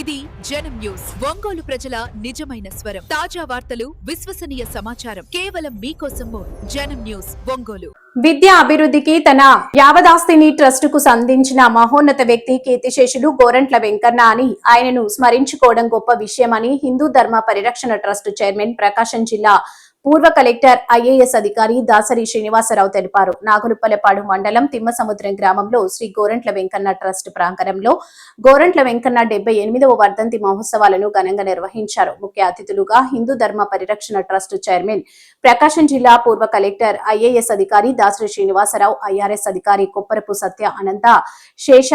ఇది జనం న్యూస్. ఒంగోలు ప్రజల నిజమైన స్వరం. తాజా వార్తలు విశ్వసనీయ సమాచారం. కేవలం మీకోసం జనం న్యూస్ ఒంగోలు. విద్యా అభివృద్ధికి తన యావదాస్తిని ట్రస్ట్కు సంధించిన మహోన్నత వ్యక్తి కీర్తిశేషులు గోరంట్ల వెంకన్న అని ఆయనను స్మరించుకోవడం గొప్ప విషయమని హిందూ ధర్మ పరిరక్షణ ట్రస్ట్ చైర్మన్ ప్రకాశం జిల్లా పూర్వ కలెక్టర్ ఐఏఎస్ అధికారి దాసరి శ్రీనివాసరావు తెలిపారు. నాగులుప్పలపాడు మండలం తిమ్మసముద్రం గ్రామంలో శ్రీ గోరంట్ల వెంకన్న ట్రస్ట్ ప్రాంగణంలో గోరంట్ల వెంకన్న డెబ్బై ఎనిమిదవ వర్ధంతి మహోత్సవాలను ఘనంగా నిర్వహించారు. ముఖ్య అతిథులుగా హిందూ ధర్మ పరిరక్షణ ట్రస్ట్ చైర్మన్ ప్రకాశం జిల్లా పూర్వ కలెక్టర్ ఐఏఎస్ అధికారి దాసరి శ్రీనివాసరావు ఐఆర్ఎస్ అధికారి కొప్పరపు సత్య అనంత శేష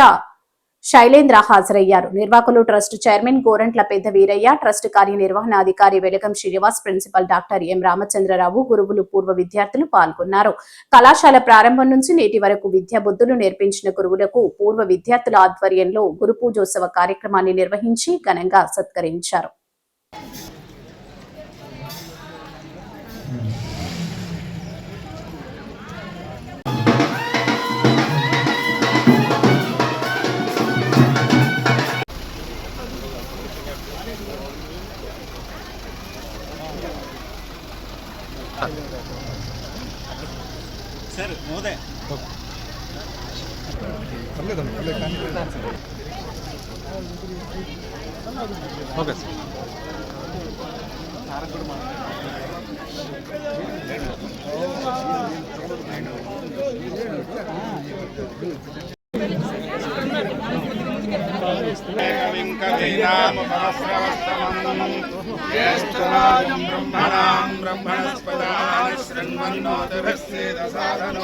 శైలేంద్ర హాజరయ్యారు. నిర్వాహకులు ట్రస్ట్ చైర్మన్ గోరంట్ల పెద్ద వీరయ్య ట్రస్ట్ కార్యనిర్వహణాధికారి Velagam Srinivas principal doctor M Ramachandra Rao గురువులు పూర్వ విద్యార్థులు పాల్గొన్నారు. కళాశాల ప్రారంభం నుంచి నేటి వరకు విద్యా బుద్ధులు నేర్పించిన గురువులకు పూర్వ విద్యార్థుల ఆధ్వర్యంలో గురు పూజోత్సవ కార్యక్రమాన్ని నిర్వహించి ఘనంగా సత్కరించారు. Okay sir. జ్యేష్ఠరాజం బ్రహ్మణాం బ్రహ్మణస్పదాన్ని శృణ్వన్నోదభిశ్చేద సాధనో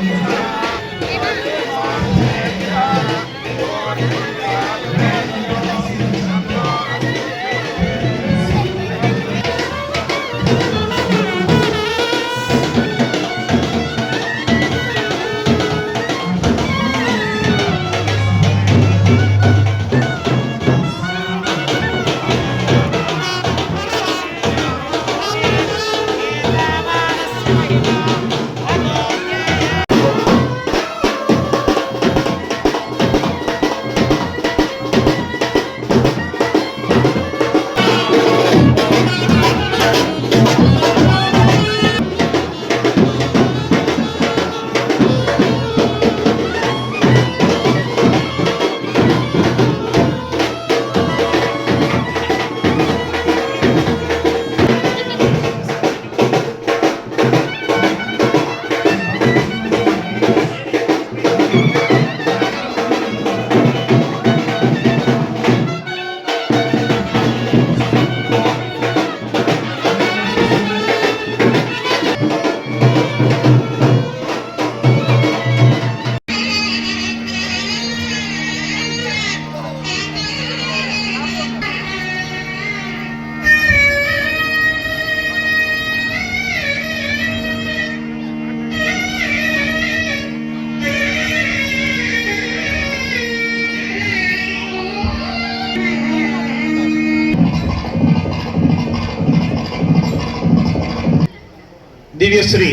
దివ్యశ్రీ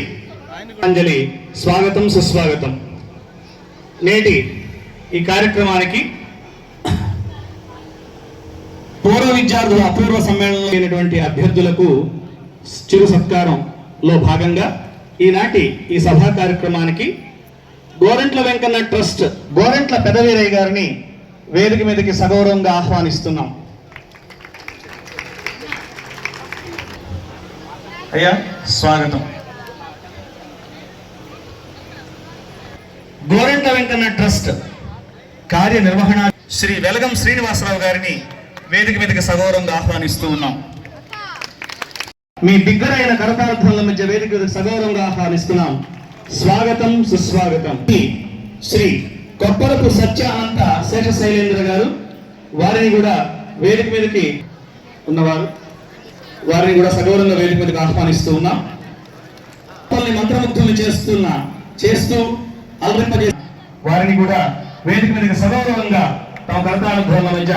అంజలి. స్వాగతం సుస్వాగతం. నేటి ఈ కార్యక్రమానికి పూర్వ విద్యార్థుల అపూర్వ సమ్మేళనంలో అయినటువంటి అభ్యర్థులకు చిరు సత్కారంలో భాగంగా ఈనాటి ఈ సభా కార్యక్రమానికి గోరెంట్ల వెంకన్న ట్రస్ట్ గోరంట్ల పెదవీరయ్య గారిని వేదిక మీదకి సగౌరవంగా ఆహ్వానిస్తున్నాం. అయ్యా స్వాగతం. గోరంట వెంకన్న ట్రస్ట్ కార్యనిర్వహణ శ్రీ వెలగం శ్రీనివాసరావు గారిని వేదిక మీదకి సగౌరవంగా ఆహ్వానిస్తూ ఉన్నాం. మీ బిగ్గరైన కరతార్థుల మధ్య వేదిక మీదకి సగౌరవంగా ఆహ్వానిస్తున్నాం. స్వాగతం సుస్వాగతం. శ్రీ కొప్పలపు సత్య అనంత శేష శైలేంద్ర గారు వారిని కూడా వేదిక మీదకి ఉన్నవారు వారిని కూడా సగౌరవంగా వేదిక మీదకి ఆహ్వానిస్తూ ఉన్నాం. మంత్రముగ్ధులు చేస్తున్న చేస్తూ అలరింపజే వారిని కూడా వేదిక మీద సగౌరవంగా తమ కరతానుభవం మధ్య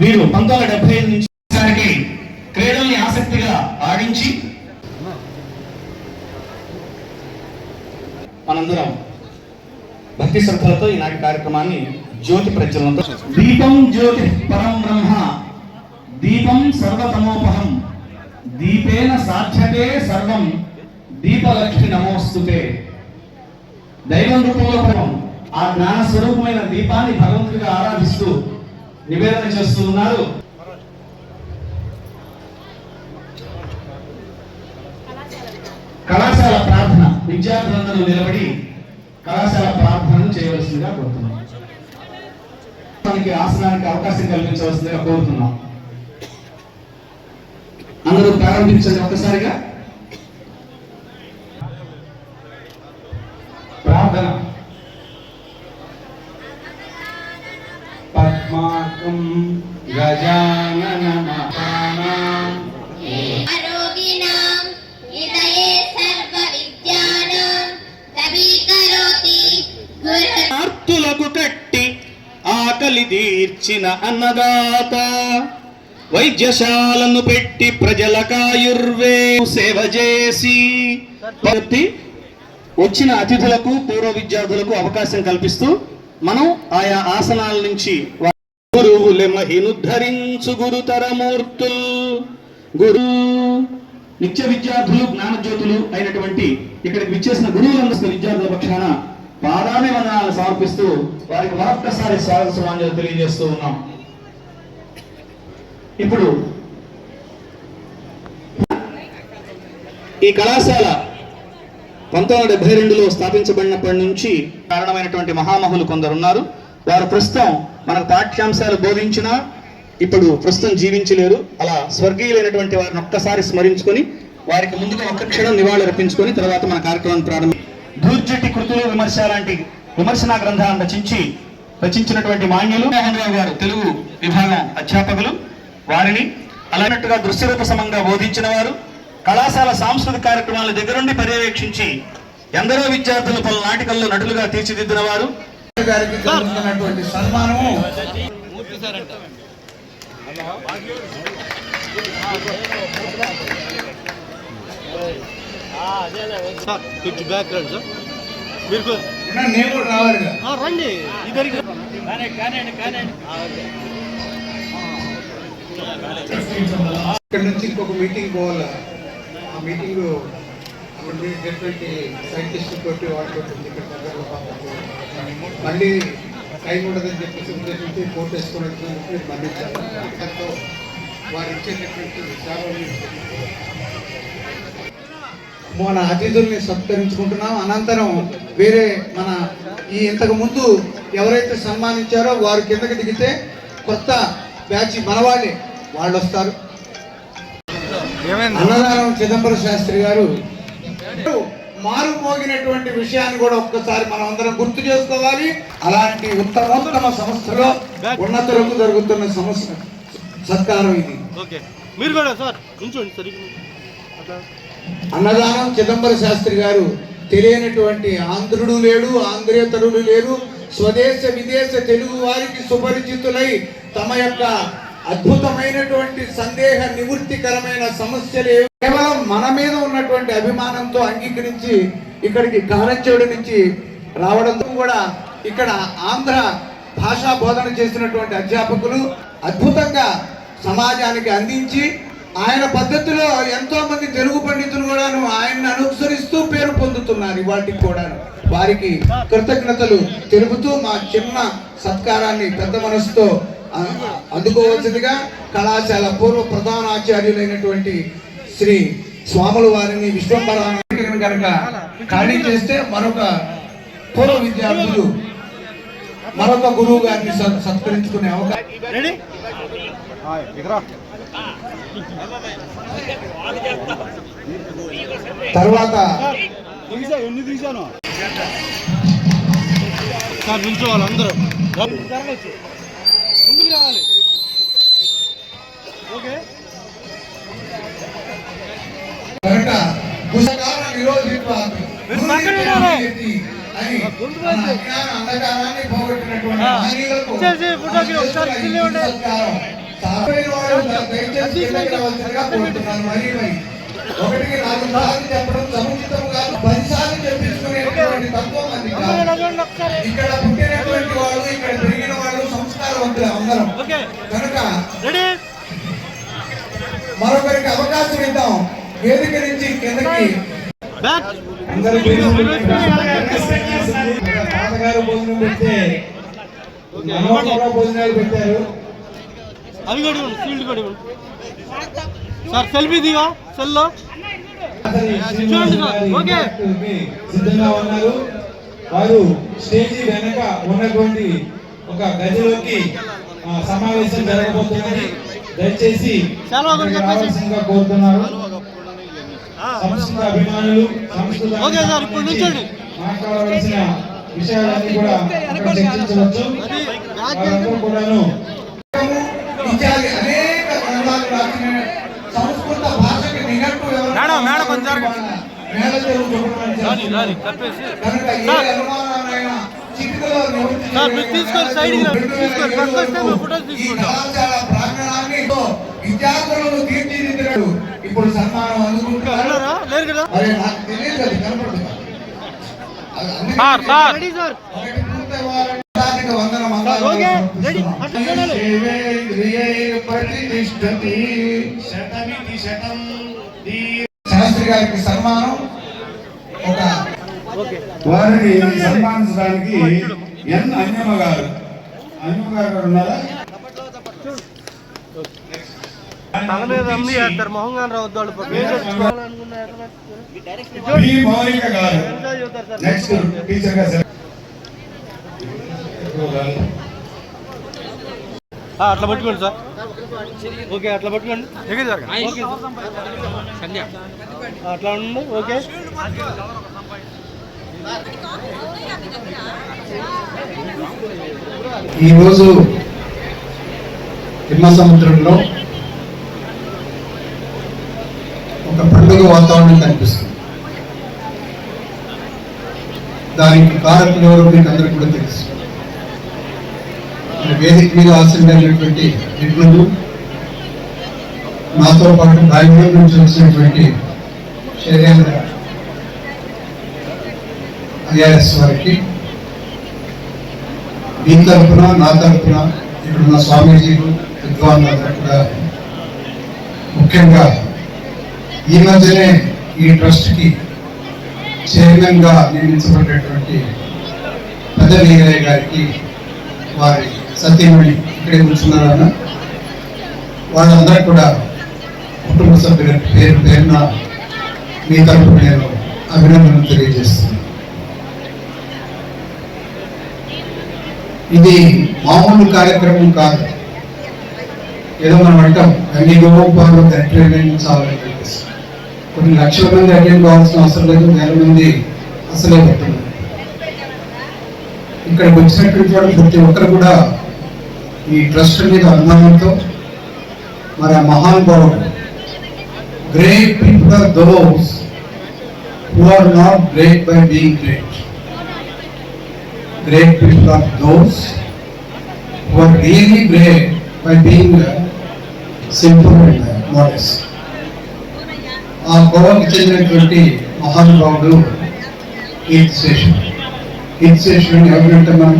వీరు పంతొమ్మిది వందల డెబ్బై ఐదు నుంచి ఒకసారికి క్రీడల్ని ఆసక్తిగా ఆడించి మనందరం భక్తి శ్రద్ధలతో ఈనాటి కార్యక్రమాన్ని జ్యోతి ప్రజ్వలనతో దీపం జ్యోతి పరం బ్రహ్మ. దీపం సర్వతమోపహం. దీపేన సాధ్యతే సర్వం. దీపలక్ష్మి నమోస్తుతే దైవం రూపంలో ఆ జ్ఞాన స్వరూపమైన దీపాన్ని భగవంతుడిగా ఆరాధిస్తూ నివేదన చేస్తూ ఉన్నారు. కళాశాల ప్రార్థన. విద్యార్థులందరూ నిలబడి కళాశాల ప్రార్థనను చేయవలసిందిగా కోరుతున్నాం. మనకి ఆసనానికి అవకాశం కల్పించవలసిందిగా కోరుతున్నాం. అందరూ ప్రారంభించండి ఒక్కసారిగా. పద్మాకం గజానన आरोगिणां हृदये सर्वविद्यानां समीकरोति गुरुः ఆర్తులకు కట్టి ఆకలి తీర్చిన అన్నదాత వైద్యశాలను పెట్టి ప్రజలకాయుర్వే సేవ చేసి ప్రతి వచ్చిన అతిథులకు పూర్వ విద్యార్థులకు అవకాశం కల్పిస్తూ మనం ఆయా ఆసనాల నుంచి వా- గురువులె మహినుద్ధరించు గురుతరమూర్తుల్. గురు నిత్య విద్యార్థులు జ్ఞానజ్యోతులు అయినటువంటి ఇక్కడికి విచ్చేసిన గురువులందరూ విద్యార్థుల పక్షాన పాదాన్ని వందనాలు సమర్పిస్తూ వారికి మరొక్కసారి స్వాగత సమాంజలు తెలియజేస్తూ ఉన్నాం. ఇప్పుడు ఈ కళాశాల పంతొమ్మిది వందల డెబ్బై రెండులో స్థాపించబడినప్పటి నుంచి కారణమైనటువంటి మహామహులు కొందరు ఉన్నారు వారు ప్రస్తుతం మనకు పాఠ్యాంశాలు బోధించినా ఇప్పుడు ప్రస్తుతం జీవించలేరు. అలా స్వర్గీయులైనటువంటి వారిని ఒక్కసారి స్మరించుకొని వారికి ముందుగా ఒక్క క్షణం నివాళులర్పించుకొని తర్వాత మన కార్యక్రమం ప్రారంభం. దూర్జటి కృతులు విమర్శ లాంటి విమర్శనా గ్రంథాలను రచించి రచించినటువంటి మాన్యులు మోహన్ రావు గారు తెలుగు విభాగం అధ్యాపకులు. వారిని అలానట్టుగా దృశ్యరూప సమంగా బోధించిన వారు కళాశాల సాంస్కృతిక కార్యక్రమాల దగ్గరుండి పర్యవేక్షించి ఎందరో విద్యార్థులు పలు నాటికల్లో నటులుగా తీర్చిదిద్దిన వారు గారికి జరుగుతున్నటువంటి సన్మానము. నేను రావాలి రండి ఇద్దరికి ఇక్కడ నుంచి ఇంకొక మీటింగ్ పోవాలా? ఆ మీటింగ్ డిఫరెంట్ సైంటిస్ట్ తోటి వాటితో ఇక్కడ దగ్గరలో. మళ్ళీ టైం ఉండదని చెప్పేసి ఉద్దేశించి ఫోటో వేసుకుని వచ్చినందుకు మన్నించాలి దాంతో వారు ఇచ్చేటటువంటి సేవలు మన అతిథుల్ని సత్కరించుకుంటున్నాం. అనంతరం వేరే మన ఈ ఇంతకు ముందు ఎవరైతే సన్మానించారో వారు కిందకి దిగితే కొత్త బ్యాచ్ మనవాళ్ళే వాళ్ళు. వస్తారు అన్నదానం చిదంబరం శాస్త్రి గారు మారు మోగినటువంటి విషయాన్ని కూడా ఒక్కసారి మనం అందరం గుర్తు చేసుకోవాలి. అలాంటి ఉత్తమోత్తమ సంస్థలో ఉన్నతులకు జరుగుతున్న సమస్య సత్కారం ఇది. మీరు కూడా సార్ అన్నదానం చిదంబర శాస్త్రి గారు తెలియనటువంటి ఆంధ్రుడు లేడు ఆంధ్రేతరులు లేరు. స్వదేశ విదేశ తెలుగు వారికి సుపరిచితులై తమ యొక్క అద్భుతమైనటువంటి సందేహ నివృత్తికరమైన సమస్యలు కేవలం మన మీద ఉన్నటువంటి అభిమానంతో అంగీకరించి ఇక్కడికి కారంచేడు నుంచి రావడంతో కూడా ఇక్కడ ఆంధ్ర భాషా బోధన చేసినటువంటి అధ్యాపకులు అద్భుతంగా సమాజానికి అందించి ఆయన పద్ధతిలో ఎంతో మంది తెలుగు పండితులు కూడాను ఆయన్ని అనుసరిస్తూ పేరు పొందుతున్నారు వాటికి కూడాను. వారికి కృతజ్ఞతలు తెలుపుతూ మా చిన్న సత్కారాన్ని పెద్ద మనసుతో అందుకోవాల్సిందిగా కళాశాల పూర్వ ప్రధానాచార్యులైనటువంటి శ్రీ స్వాముల వారిని విశ్వంబరాన్ని కనుక ఖాళీ చేస్తే మరొక పూర్వ విద్యార్థులు మరొక గురువు గారిని సత్- సత్కరించుకునే అవకాశం. తర్వాత ఎన్ని తీసాను? సార్ నిల్చోవాలి అందరూ. ముందుకు రావాలి. ఓకే? చెప్పడం మరొకరికి అవకాశం ఇద్దాం. వేదిక నుంచి కిందకి తాతగారు భోజనం పెడితే భోజనాలు పెట్టారు. అవి కూడా ఇవ్వండి ఫీల్డ్ కూడా ఇవ్వండి. సార్ సెల్ఫీ దిగా సెల్లో చూడండి సార్ ఓకే సిద్ధంగా ఉన్నారు. వారు స్టేజీ వెనక ఉన్నటువంటి ఒక గదిలోకి సమావేశం జరగబోతున్నది. దయచేసి కోరుతున్నారు. సంస్కృత అభిమానులు సంస్కృత ఓకే సార్, ఇప్పుడు నుంచోండి. మాట్లాడవలసిన విషయాలన్నీ కూడా చర్చించవచ్చు వారందరూ కూడాను. ఇత్యాది అనేక గ్రంథాలు రాసిన సంస్కృత భాషకి నిఘంటు ఎవరు మేడం, మేడం, కొంచెం జరగండి. ప్రాంగణాన్ని విద్యార్థులను తీర్చిదిద్దాడు ఇప్పుడు సన్మానం అందుకుంటున్నారు మరి నాకు తెలియదు అది కనపడుతుంది. శాస్త్రి గారికి సన్మానం. ఒక వారిని సన్మానించడానికి ఎన్ అన్యమ్మ గారు. అన్యమ్మ గారు ఉన్నారా? తల మీద అమ్మి వేస్తారు మొహంగా రావద్దు వాళ్ళు సార్. అట్లా పట్టుకోండి సార్. ఓకే అట్లా పట్టుకోండి. ఎక్కడ ఆ, అట్లా ఉండండి ఓకే. ఈరోజు తిమ్మ ఒక పండుగ వాతావరణం కనిపిస్తుంది. దానికి కారకులు ఎవరో మీకు అందరికి కూడా తెలుసు. వేదిక మీద ఆశీర్వైనటువంటి నిపుణులు నాతో పాటు బెంగళూరు నుంచి వచ్చినటువంటి శైలేంద్ర ఐఆర్ఎస్ వారికి మీ తరఫున నా తరఫున ఇక్కడున్న స్వామీజీలు విద్వాన్లందరూ కూడా ముఖ్యంగా ఈ మధ్యనే ఈ ట్రస్ట్కి చైర్మన్గా నియమించబడినటువంటి పెద్ద నీలయ్య గారికి వారి సత్యమణి ఇక్కడే కూర్చున్నారన్న వాళ్ళందరూ కూడా కుటుంబ సభ్యుల పేరు పేరున మీ తరపు నేను అభినందనలు తెలియజేస్తున్నాను. ఇది మామూలు కార్యక్రమం కాదు. ఏదో మనం అంటాం అన్ని గోపాలు ఎంటర్టైన్మెంట్ చాలని చెప్పేసి కొన్ని లక్షల మంది అటెండ్ కావాల్సిన అవసరం లేదు వేల మంది అసలే పడుతున్నారు ఇక్కడికి వచ్చినటువంటి వాడు ప్రతి ఒక్కరు కూడా ఈ ట్రస్ట్ మీద అనుమానంతో మరి ఆ మహానుభావుడు great people are those who are not great by being great great people are those who are really great by being simple and modest. ఆ కోవకి చెందినటువంటి మహానుభావుడు కీర్తిశేషుడు కీర్తిశేషుడు ఎవరంటే మనం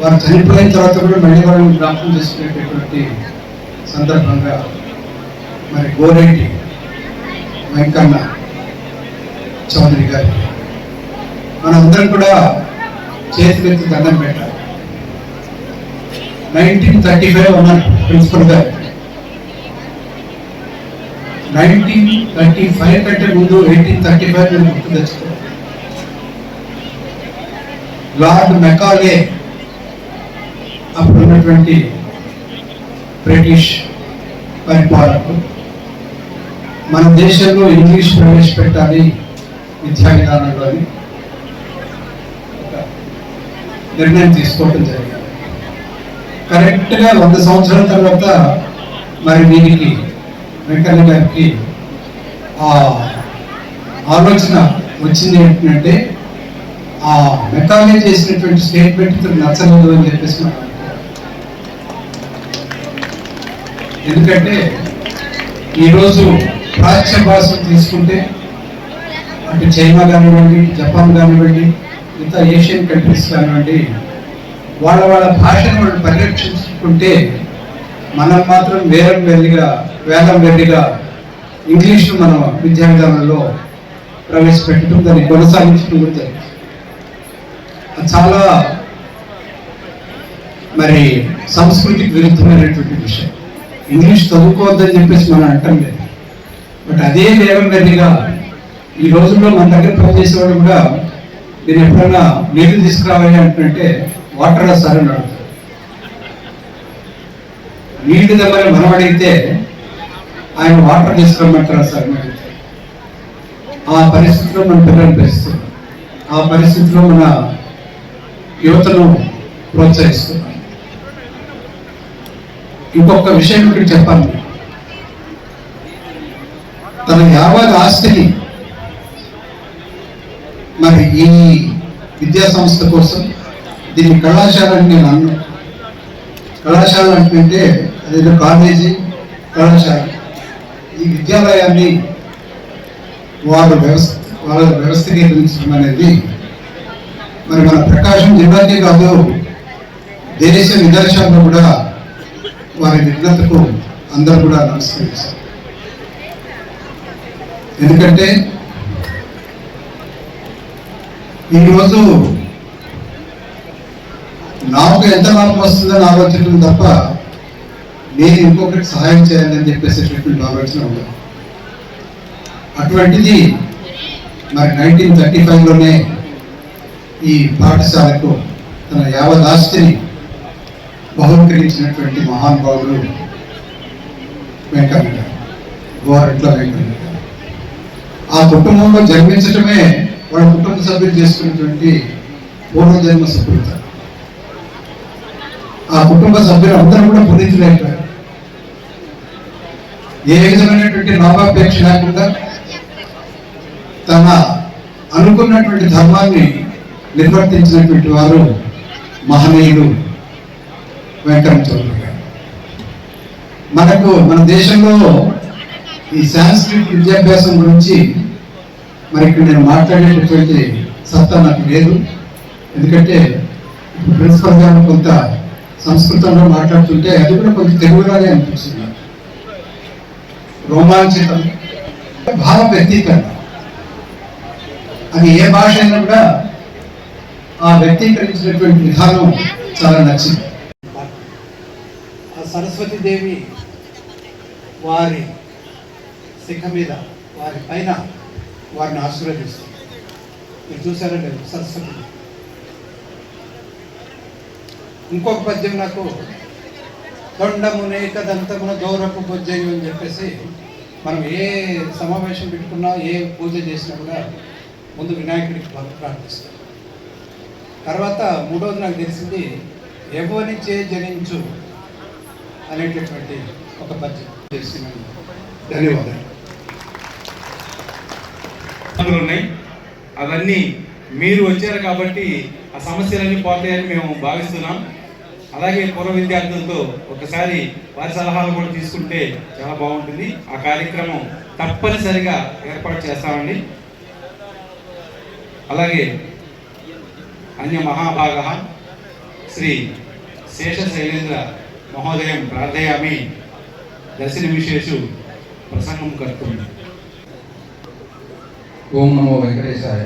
వారు చనిపోయిన తర్వాత కూడా మళ్ళీ వాళ్ళని జ్ఞాపకం చేసుకునేటటువంటి సందర్భంగా మరి గోరెడ్డి వెంకన్న చౌదరి గారి. మనందరం కూడా చేతులెత్తి దండం పెట్టాలి. నైన్టీన్ థర్టీ ఫైవ్ ఉన్నారు ప్రిన్సిపల్ గారు. నైన్టీన్ థర్టీ ఫైవ్ కంటే ముందు ఎయిటీన్ థర్టీ ఫైవ్ నేను గుర్తు తెచ్చుకో లార్డ్ మెకాలే అప్పుడు ఉన్నటువంటి బ్రిటిష్ పరిపాలకులు మన దేశంలో ఇంగ్లీష్ ప్రవేశపెట్టాలి విద్యా విధానంలో అని నిర్ణయం తీసుకోవడం జరిగింది. కరెక్ట్గా వంద సంవత్సరాల తర్వాత మరి దీనికి వెంకన్న గారికి ఆ ఆలోచన వచ్చింది ఏంటంటే ఆ మెకాలే చేసినటువంటి స్టేట్మెంట్ ఇతను నచ్చలేదు అని చెప్పేసి ఎందుకంటే ఈరోజు ప్రాచ్య భాషను తీసుకుంటే అటు చైనా కానివ్వండి జపాన్ కానివ్వండి మిగతా ఏషియన్ కంట్రీస్ కానివ్వండి వాళ్ళ వాళ్ళ భాషను వాళ్ళు పరిరక్షించుకుంటే మనం మాత్రం వేలం వెళ్ళిగా వేలం వెళ్ళిగా ఇంగ్లీష్ను మనం విద్యా విధానంలో ప్రవేశపెట్టడం దాన్ని కొనసాగించడం కూడా జరిగింది అది చాలా మరి సంస్కృతికి విరుద్ధమైనటువంటి విషయం. ఇంగ్లీష్ చదువుకోవద్దని చెప్పేసి మనం అంటాం లేదు. బట్ అదే వేగం వెళ్ళిగా ఈ రోజుల్లో మన దగ్గర పనిచేసేవాడు కూడా నేను ఎప్పుడైనా నీళ్ళు తీసుకురావాలి అంటుంటే వాటర్ సార్ అని నీటి నీళ్ళు దగ్గర ఆయన వాటర్ తీసుకురమ్మంటారా సార్ ఆ పరిస్థితిలో మన పిల్లలు పెంచుతున్నాం ఆ పరిస్థితిలో మన యువతను ప్రోత్సహిస్తున్నాం ఇంకొక విషయం ఇక్కడ చెప్పాలి. తన యావత్ ఆస్తిని మరి ఈ విద్యా సంస్థ కోసం దీన్ని కళాశాల అని నేను అన్నా కళాశాల అంటే అదేదో కాలేజీ కళాశాల. ఈ విద్యాలయాన్ని వారు వ్యవస్థ వాళ్ళ వ్యవస్థీకరించడం అనేది మరి మన ప్రకాశం జిల్లాకే కాదు దేశ విదేశాల్లో కూడా వారి విఘ్నతకు అందరూ కూడా నమస్కరిస్తారు. ఎందుకంటే ఈరోజు నాకు ఎంత లాభం వస్తుందని ఆలోచించడం తప్ప నేను ఇంకొకరికి సహాయం చేయాలని చెప్పేసేటటువంటి ఆలోచన ఉండదు అటువంటిది మరి నైన్టీన్ థర్టీ ఫైవ్లోనే ఈ పాఠశాలకు తన యావదాస్తిని బహుకరించినటువంటి మహానుభావులు వెంకన్న గారు గోరెట్ల వెంకన్న గారు. ఆ కుటుంబంలో జన్మించటమే వాళ్ళ కుటుంబ సభ్యులు చేసుకున్నటువంటి పూర్వజన్మ సుకృత ఆ కుటుంబ సభ్యులు అందరూ కూడా పునీతులైపోయారు ఏ విధమైనటువంటి లాభాపేక్ష లేకుండా తన అనుకున్నటువంటి ధర్మాన్ని నిర్వర్తించినటువంటి వారు మహనీయులు వెంకన్న చౌదరి గారు. మనకు మన దేశంలో ఈ సాంస్కృతిక విద్యాభ్యాసం గురించి మరి ఇక్కడ నేను మాట్లాడేటటువంటి సత్తా నాకు లేదు. ఎందుకంటే ప్రిన్సిపల్ గారు కొంత సంస్కృతంలో మాట్లాడుతుంటే అది కూడా కొంత తెలుగులాగే అనిపిస్తుంది రోమాంచితం. భావ వ్యక్తీకరణ. అది ఏ భాష అయినా కూడా ఆ వ్యక్తీకరించినటువంటి విధానం చాలా నచ్చింది. ఆ సరస్వతి దేవి వారి శిఖ మీద వారి పైన వారిని ఆశీర్వదిస్తుంది. మీరు చూసారా లేదు? సరస్వతి. ఇంకొక పద్యం నాకు తొండమునేక దంతమున గౌరపు బొజ్జయ్యం అని చెప్పేసి మనం ఏ సమావేశం పెట్టుకున్నా ఏ పూజ చేసినా కూడా ముందు వినాయకుడికి ప్రార్థిస్తాం. తర్వాత మూడోది నాకు తెలిసింది ఎవరిచే జనించు అనేటటువంటి ఒక పద్యం చేస్తున్నాను ధన్యవాదాలు. ఉన్నాయి. అవన్నీ మీరు వచ్చారు కాబట్టి ఆ సమస్యలన్నీ పోతాయని మేము భావిస్తున్నాం. అలాగే పూర్వ విద్యార్థులతో ఒకసారి వారి సలహాలు కూడా తీసుకుంటే చాలా బాగుంటుంది. ఆ కార్యక్రమం తప్పనిసరిగా ఏర్పాటు చేస్తామండి. అలాగే అన్య మహాభాగ శ్రీ శేష శైలేంద్ర మహోదయం ప్రార్థయామి దశ విశేషు ప్రసంగం కర్తుంది ఓం నమో వెంకటేశాయ.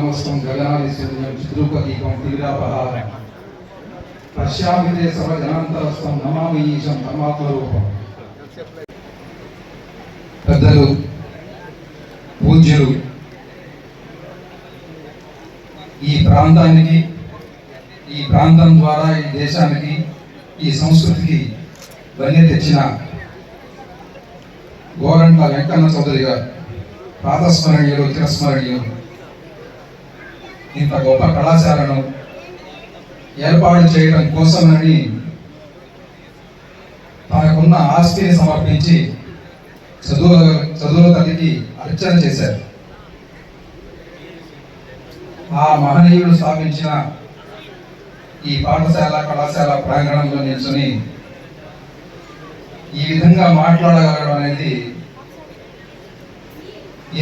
నమస్తం గగనాది శూన్యం చిద్రూపదీపం తీరాపహారం పశ్యామితే సర్వ జనాంతరస్థం నమామి ఈశం పరమాత్మరూపం. పెద్దలు పూజ్యులు ఈ ప్రాంతానికి ఈ ప్రాంతం ద్వారా ఈ దేశానికి ఈ సంస్కృతికి వన్య తెచ్చిన గోరంట్ల వెంకన్న చౌదరి గారు ప్రాతస్మరణీయులు చిరస్మరణీయులు ఇంత గొప్ప కళాశాలను ఏర్పాటు చేయడం కోసమని తనకున్న ఆస్తిని సమర్పించి చదువుల చదువుల తల్లికి అర్చన చేశారు. ఆ మహనీయుడు స్థాపించిన ఈ పాఠశాల కళాశాల ప్రాంగణంలో నిల్చొని ఈ విధంగా మాట్లాడగలడం అనేది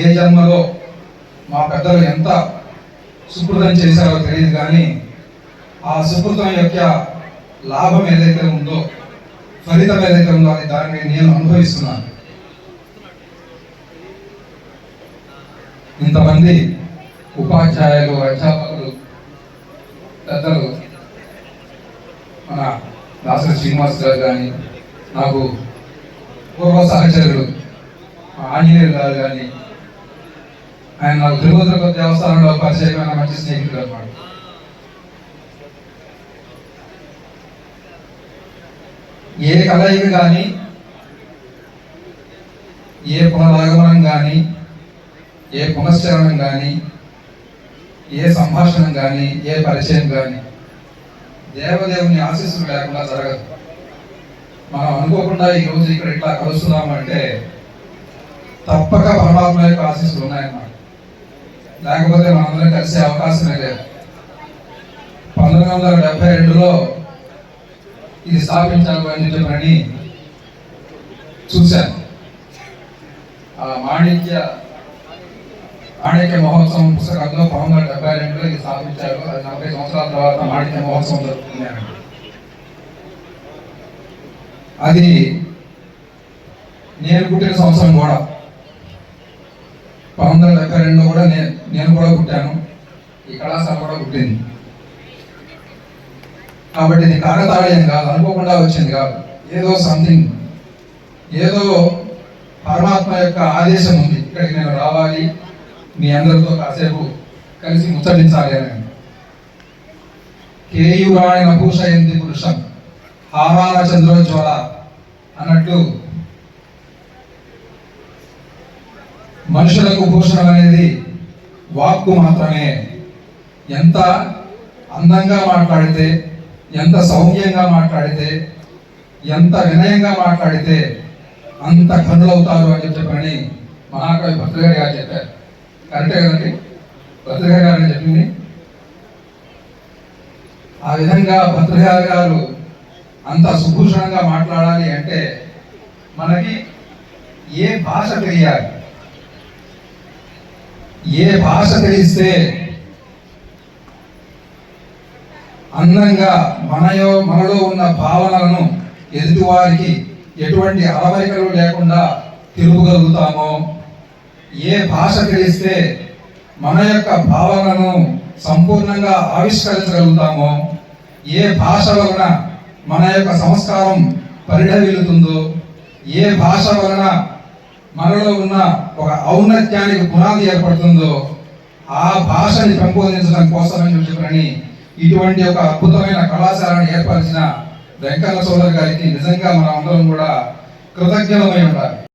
ఏ జన్మలో మా పెద్దలు ఎంత సుకృతం చేశారో తెలియదు కానీ ఆ సుకృతం యొక్క లాభం ఏదైతే ఉందో ఫలితం ఏదైతే ఉందో అది దాన్ని నేను అనుభవిస్తున్నాను. ఇంతమంది ఉపాధ్యాయులు అధ్యాపకులు పెద్దలు మన దాసరి శ్రీనివాస్ గారు కానీ నాకు పూర్వ సహచరులు ఆంజనేయులు గారు కానీ ఆయన నాకు తిరుపతి దేవస్థానంలో పరిచయమైన మంచి స్నేహితుడు అన్నమాట. ఏ కలయిక కానీ ఏ పునరాగమనం కానీ ఏ పునశ్చరణం కానీ ఏ సంభాషణ కానీ ఏ పరిచయం కానీ దేవదేవుని ఆశీస్సులు లేకుండా జరగదు. మనం అనుకోకుండా ఈ రోజు ఇక్కడ ఇట్లా కలుస్తున్నామంటే తప్పక పరమాత్మ యొక్క ఆశీస్సులు ఉన్నాయన్నమాట. లేకపోతే మనందరం కలిసే అవకాశమే లేదు. పంతొమ్మిది వందల డెబ్బై రెండులో ఇది స్థాపించాలి అని చెప్పని చూశాను. ఆ మాణిక్య మాణిక్య మహోత్సవం పుస్తకంలో పంతొమ్మిది వందల డెబ్బై రెండులో ఇది స్థాపించారు. అది నలభై సంవత్సరాల తర్వాత మాణిక్య మహోత్సవం జరుగుతున్నాను అది నేను పుట్టిన సంవత్సరం కూడా. పంతొమ్మిది వందల డెబ్బై రెండులో కూడా నేను నేను కూడా పుట్టాను. ఈ కళాశాల కూడా పుట్టింది. కాబట్టి ఇది కాకతాళీయం కాదు అనుకోకుండా వచ్చింది కాదు ఏదో సంథింగ్ ఏదో పరమాత్మ యొక్క ఆదేశం ఉంది. ఇక్కడికి నేను రావాలి. మీ అందరితో కాసేపు కలిసి ముచ్చటించాలి అని. కేయురాణి నభూషయంతి పురుషం. హారాల చంద్రోజ్వల అన్నట్లు మనుషులకు భూషణం అనేది వాక్కు మాత్రమే. ఎంత అందంగా మాట్లాడితే ఎంత సౌమ్యంగా మాట్లాడితే ఎంత వినయంగా మాట్లాడితే అంత కన్నులవుతారు అని చెప్పని మహాకవి భద్రగారి గారు చెప్పారు. కరెక్టే కదండి? భద్రగారి గారు అని చెప్పింది? ఆ విధంగా భద్రగారి గారు అంత సుభూషణంగా మాట్లాడాలి అంటే మనకి ఏ భాష తెలియాలి? ఏ భాష తెలిస్తే అందంగా మనయో మనలో ఉన్న భావనలను ఎదుటివారికి ఎటువంటి అలవరికలు లేకుండా తెలుపగలుగుతామో. ఏ భాష తెలిస్తే మన యొక్క భావనను సంపూర్ణంగా ఆవిష్కరించగలుగుతామో. ఏ భాష వలన మన యొక్క సంస్కారం పరిఢవిల్లుతుందో ఏ భాష వలన మనలో ఉన్న ఒక ఔన్నత్యానికి పునాది ఏర్పడుతుందో. ఆ భాషని పెంపొందించడం కోసమని చెప్పని ఇటువంటి ఒక అద్భుతమైన కళాశాలను ఏర్పరిచిన వెంకన్న సోదర్ గారికి నిజంగా మనం అందరం కూడా కృతజ్ఞతమై ఉండాలి.